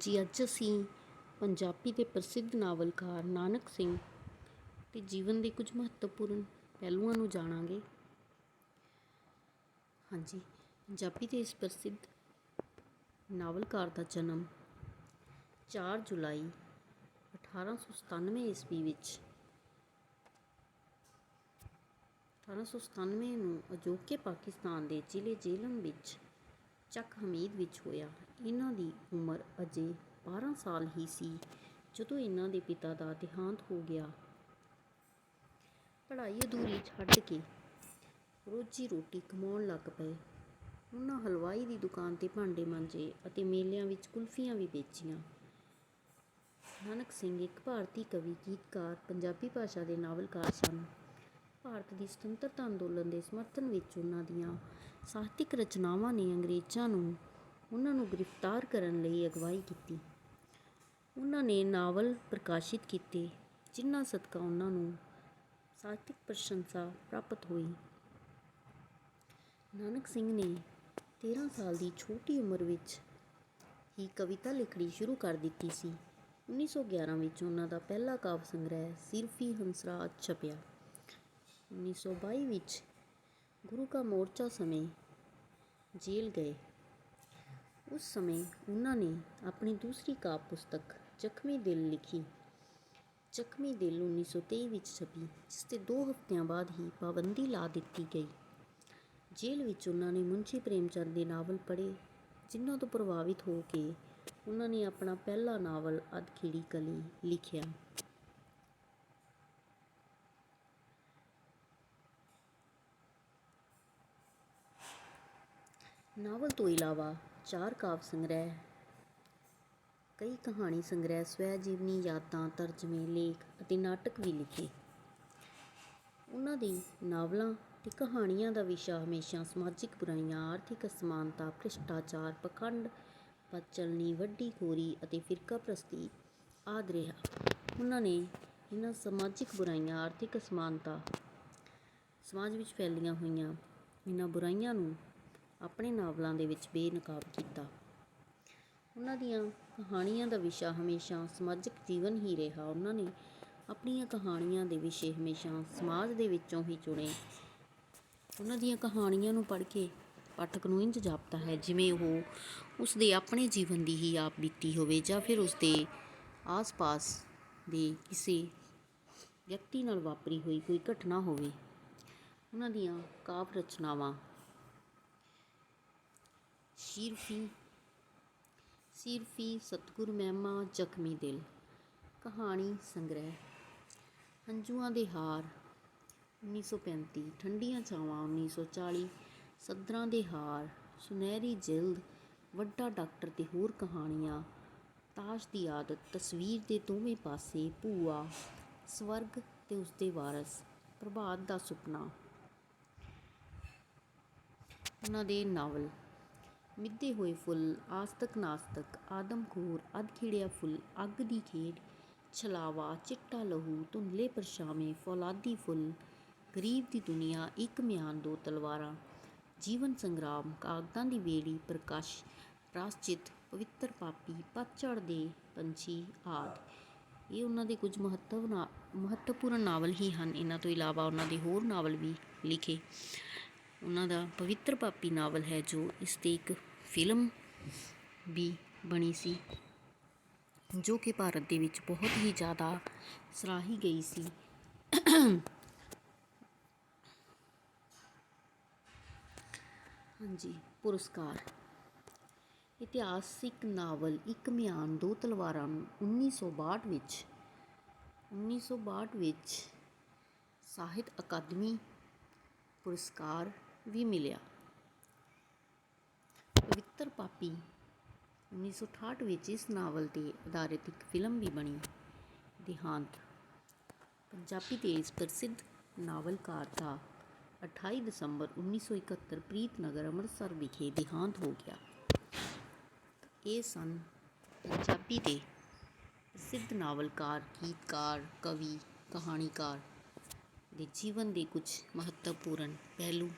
ਜੀ ਅੱਜ ਅਸੀਂ ਪੰਜਾਬੀ ਦੇ ਪ੍ਰਸਿੱਧ ਨਾਵਲਕਾਰ ਨਾਨਕ ਸਿੰਘ ਦੇ ਜੀਵਨ ਦੇ ਕੁਝ ਮਹੱਤਵਪੂਰਨ ਪਹਿਲੂਆਂ ਨੂੰ ਜਾਣਾਂਗੇ। ਹਾਂਜੀ, ਪੰਜਾਬੀ ਦੇ ਇਸ ਪ੍ਰਸਿੱਧ ਨਾਵਲਕਾਰ ਦਾ ਜਨਮ 4 ਜੁਲਾਈ 1897 ਈਸਵੀ ਵਿੱਚ। 1897 ਨੂੰ ਅਜੋਕੇ ਪਾਕਿਸਤਾਨ ਦੇ ਜ਼ਿਲ੍ਹੇ ਜੇਹਲਮ ਵਿੱਚ ਚੱਕ ਹਮੀਦ ਵਿੱਚ ਹੋਇਆ। ਇਹਨਾਂ ਦੀ ਉਮਰ ਅਜੇ 12 ਸਾਲ ਹੀ ਸੀ, ਜਦੋਂ ਇਹਨਾਂ ਦੇ ਪਿਤਾ ਦਾ ਦੇਹਾਂਤ ਹੋ ਗਿਆ। ਪੜ੍ਹਾਈ ਅਧੂਰੀ ਛੱਡ ਕੇ ਰੋਜੀ ਰੋਟੀ ਕਮਾਉਣ ਲੱਗ ਪਏ। ਉਹਨਾਂ ਹਲਵਾਈ ਦੀ ਦੁਕਾਨ ਤੇ ਭਾਂਡੇ ਮਾਂਜੇ ਅਤੇ ਮੇਲਿਆਂ ਵਿੱਚ ਕੁਲਫੀਆਂ ਵੀ ਵੇਚੀਆਂ। ਨਾਨਕ ਸਿੰਘ ਇੱਕ ਭਾਰਤੀ ਕਵੀ, ਗੀਤਕਾਰ, ਪੰਜਾਬੀ ਭਾਸ਼ਾ ਦੇ ਨਾਵਲਕਾਰ ਸਨ। ਭਾਰਤ ਦੀ ਸੁਤੰਤਰਤਾ ਅੰਦੋਲਨ ਦੇ ਸਮਰਥਨ ਵਿੱਚ ਉਹਨਾਂ ਦੀਆਂ ਸਾਹਿਤਕ ਰਚਨਾਵਾਂ ਨੇ ਅੰਗਰੇਜ਼ਾਂ ਨੂੰ ਉਹਨਾਂ ਨੂੰ ਗ੍ਰਿਫਤਾਰ ਕਰਨ ਲਈ ਅਗਵਾਈ ਕੀਤੀ। ਉਹਨਾਂ ਨੇ ਨਾਵਲ ਪ੍ਰਕਾਸ਼ਿਤ ਕੀਤੇ, ਜਿਨ੍ਹਾਂ ਸਦਕਾ ਉਹਨਾਂ ਨੂੰ ਸਾਹਿਤਕ ਪ੍ਰਸ਼ੰਸਾ ਪ੍ਰਾਪਤ ਹੋਈ। ਨਾਨਕ ਸਿੰਘ ਨੇ 13 ਸਾਲ ਦੀ ਛੋਟੀ ਉਮਰ ਵਿੱਚ ਹੀ ਕਵਿਤਾ ਲਿਖਣੀ ਸ਼ੁਰੂ ਕਰ ਦਿੱਤੀ ਸੀ। 1911 ਵਿੱਚ ਉਹਨਾਂ ਦਾ ਪਹਿਲਾ ਕਾਵਿ ਸੰਗ੍ਰਹਿ ਸਿਰਫੀ ਹੰਸਰਾਜ ਛਪਿਆ। 1922 ਵਿੱਚ ਗੁਰੂ ਕਾ ਮੋਰਚਾ ਸਮੇਂ ਜੇਲ੍ਹ ਗਏ। ਉਸ ਸਮੇਂ ਉਹਨਾਂ ਨੇ ਆਪਣੀ ਦੂਸਰੀ ਕਾਵਿ ਪੁਸਤਕ ਜ਼ਖਮੀ ਦਿਲ ਲਿਖੀ। ਜ਼ਖਮੀ ਦਿਲ 1923 ਵਿੱਚ ਛਪੀ, ਜਿਸ ਤੇ ਦੋ ਹਫ਼ਤਿਆਂ ਬਾਅਦ ਹੀ ਪਾਬੰਦੀ ਲਾ ਦਿੱਤੀ ਗਈ। ਜੇਲ੍ਹ ਵਿੱਚ ਉਹਨਾਂ ਨੇ ਮੁਨਸ਼ੀ ਪ੍ਰੇਮ ਚੰਦ ਦੇ ਨਾਵਲ ਪੜ੍ਹੇ, ਜਿਨ੍ਹਾਂ ਤੋਂ ਪ੍ਰਭਾਵਿਤ ਹੋ ਕੇ ਉਹਨਾਂ ਨੇ ਆਪਣਾ ਪਹਿਲਾ ਨਾਵਲ ਅਧਖੀੜੀ ਕਲੀ ਲਿਖਿਆ। ਨਾਵਲ ਤੋਂ ਇਲਾਵਾ ਚਾਰ ਕਾਵਿ ਸੰਗ੍ਰਹਿ, ਕਈ ਕਹਾਣੀ ਸੰਗ੍ਰਹਿ ਸਵੈ ਜੀਵਨੀ ਯਾਦਾਂ, ਤਰਜਮੇ, ਲੇਖ ਅਤੇ ਨਾਟਕ ਵੀ ਲਿਖੇ। ਉਹਨਾਂ ਦੀ ਨਾਵਲਾਂ ਤੇ ਕਹਾਣੀਆਂ ਦਾ ਵਿਸ਼ਾ ਹਮੇਸ਼ਾ ਸਮਾਜਿਕ ਬੁਰਾਈਆਂ, ਆਰਥਿਕ ਅਸਮਾਨਤਾ, ਭ੍ਰਿਸ਼ਟਾਚਾਰ, ਪਖੰਡ ਬਦਚਲਣੀ ਵੱਡੀ ਖੋਰੀ ਅਤੇ ਫਿਰਕਾ ਪ੍ਰਸਤੀ ਆਦਿ ਰਿਹਾ। ਉਹਨਾਂ ਨੇ ਇਹਨਾਂ ਸਮਾਜਿਕ ਬੁਰਾਈਆਂ, ਆਰਥਿਕ ਅਸਮਾਨਤਾ ਸਮਾਜ ਵਿੱਚ ਫੈਲੀਆਂ ਹੋਈਆਂ, ਇਹਨਾਂ ਬੁਰਾਈਆਂ ਨੂੰ ਆਪਣੇ ਨਾਵਲਾਂ ਦੇ ਵਿੱਚ ਬੇਨਕਾਬ ਕੀਤਾ। ਉਹਨਾਂ ਦੀਆਂ ਕਹਾਣੀਆਂ ਦਾ ਵਿਸ਼ਾ ਹਮੇਸ਼ਾ ਸਮਾਜਿਕ ਜੀਵਨ ਹੀ ਰਿਹਾ। ਉਹਨਾਂ ਨੇ ਆਪਣੀਆਂ ਕਹਾਣੀਆਂ ਦੇ ਵਿਸ਼ੇ ਹਮੇਸ਼ਾ ਸਮਾਜ ਦੇ ਵਿੱਚੋਂ ਹੀ ਚੁਣੇ। ਉਹਨਾਂ ਦੀਆਂ ਕਹਾਣੀਆਂ ਨੂੰ ਪੜ੍ਹ ਕੇ ਪਾਠਕ ਨੂੰ ਇੰਜ ਜਾਪਦਾ ਹੈ, ਜਿਵੇਂ ਉਹ ਉਸ ਦੇ ਆਪਣੇ ਜੀਵਨ ਦੀ ਹੀ ਆਪ ਬੀਤੀ ਹੋਵੇ ਜਾਂ ਫਿਰ ਉਸ ਦੇ ਆਸ-ਪਾਸ ਦੇ ਕਿਸੇ ਵਿਅਕਤੀ ਨਾਲ ਵਾਪਰੀ ਹੋਈ ਕੋਈ ਘਟਨਾ ਹੋਵੇ। ਉਹਨਾਂ ਦੀਆਂ ਕਾਵਿ ਰਚਨਾਵਾਂ ਸ਼ੀਰਫੀ, ਸਿਰਫੀ ਸਤਗੁਰ ਮਹਿਮਾ ਜ਼ਖਮੀ ਦਿਲ, ਕਹਾਣੀ ਸੰਗ੍ਰਹਿ, ਹੰਝੂਆਂ ਦੇ ਹਾਰ 1935 ਠੰਡੀਆਂ ਛਾਵਾਂ 1940 ਸਦਰਾਂ ਦੇ ਹਾਰ, ਸੁਨਹਿਰੀ ਜਿਲਦ, ਵੱਡਾ ਡਾਕਟਰ ਤੇ ਹੋਰ ਕਹਾਣੀਆਂ, ਤਾਸ਼ ਦੀ ਆਦਤ, ਤਸਵੀਰ ਦੇ ਦੋਵੇਂ ਪਾਸੇ, ਭੂਆ, ਸਵਰਗ ਤੇ ਉਸਦੇ ਵਾਰਸ, ਪ੍ਰਭਾਤ ਦਾ ਸੁਪਨਾ। ਉਹਨਾਂ ਦੇ ਨਾਵਲ। ਮਿੱਧੇ ਹੋਏ ਫੁੱਲ, ਆਸਤਕ ਨਾਸਤਕ ਆਦਮਖੋਰ ਅਧਖਿੜਿਆ ਫੁੱਲ, ਅੱਗ ਦੀ ਖੇਡ, ਛਲਾਵਾ, ਚਿੱਟਾ ਲਹੂ, ਧੁੰਦਲੇ ਪਰਛਾਵੇਂ, ਫੌਲਾਦੀ ਫੁੱਲ, ਗਰੀਬ ਦੀ ਦੁਨੀਆ, ਇੱਕ ਮਿਆਨ ਦੋ ਤਲਵਾਰਾਂ, ਜੀਵਨ ਸੰਗਰਾਮ, ਕਾਗਦਾਂ ਦੀ ਵੇੜੀ, ਪ੍ਰਕਾਸ਼, ਪ੍ਰਾਸਚਿਤ, ਪਵਿੱਤਰ ਪਾਪੀ ਪਤਝੜ ਦੇ ਪੰਛੀ ਆਦਿ। ਇਹ ਉਹਨਾਂ ਦੇ ਕੁਝ ਮਹੱਤਵ ਨਾ, ਮਹੱਤਵਪੂਰਨ ਨਾਵਲ ਹੀ ਹਨ। ਇਹਨਾਂ ਤੋਂ ਇਲਾਵਾ ਉਹਨਾਂ ਦੇ ਹੋਰ ਨਾਵਲ ਵੀ ਲਿਖੇ। ਉਹਨਾਂ ਦਾ ਪਵਿੱਤਰ ਪਾਪੀ ਨਾਵਲ ਹੈ ਜੋ ਇਸ ਤੇ ਇੱਕ ਫਿਲਮ ਵੀ ਬਣੀ ਸੀ, ਜੋ ਕਿ ਭਾਰਤ ਦੇ ਵਿੱਚ ਬਹੁਤ ਹੀ ਜ਼ਿਆਦਾ ਸਰਾਹੀ ਗਈ ਸੀ। ਹਾਂਜੀ, ਪੁਰਸਕਾਰ। ਇਤਿਹਾਸਿਕ ਨਾਵਲ ਇੱਕ ਮਿਆਨ ਦੋ ਤਲਵਾਰਾਂ ਨੂੰ 1962 ਵਿੱਚ 1962 ਵਿੱਚ ਸਾਹਿਤ ਅਕਾਦਮੀ ਪੁਰਸਕਾਰ ਵੀ ਮਿਲਿਆ। ਪਵਿੱਤਰ ਪਾਪੀ 1968 ਵਿੱਚ ਇਸ ਨਾਵਲ ਤੇ ਆਧਾਰਿਤ ਇੱਕ ਫਿਲਮ ਵੀ ਬਣੀ। ਦੇਹਾਂਤ। ਪੰਜਾਬੀ ਦੇ ਇਸ ਪ੍ਰਸਿੱਧ ਨਾਵਲਕਾਰ ਦਾ 28 ਦਸੰਬਰ 1971 ਪ੍ਰੀਤਨਗਰ ਅੰਮ੍ਰਿਤਸਰ ਵਿਖੇ ਦੇਹਾਂਤ ਹੋ ਗਿਆ। ਇਹ ਸਨ ਪੰਜਾਬੀ ਦੇ ਪ੍ਰਸਿੱਧ ਨਾਵਲਕਾਰ, ਗੀਤਕਾਰ, ਕਵੀ, ਕਹਾਣੀਕਾਰ ਦੇ ਜੀਵਨ ਦੇ ਕੁਝ ਮਹੱਤਵਪੂਰਨ ਪਹਿਲੂ।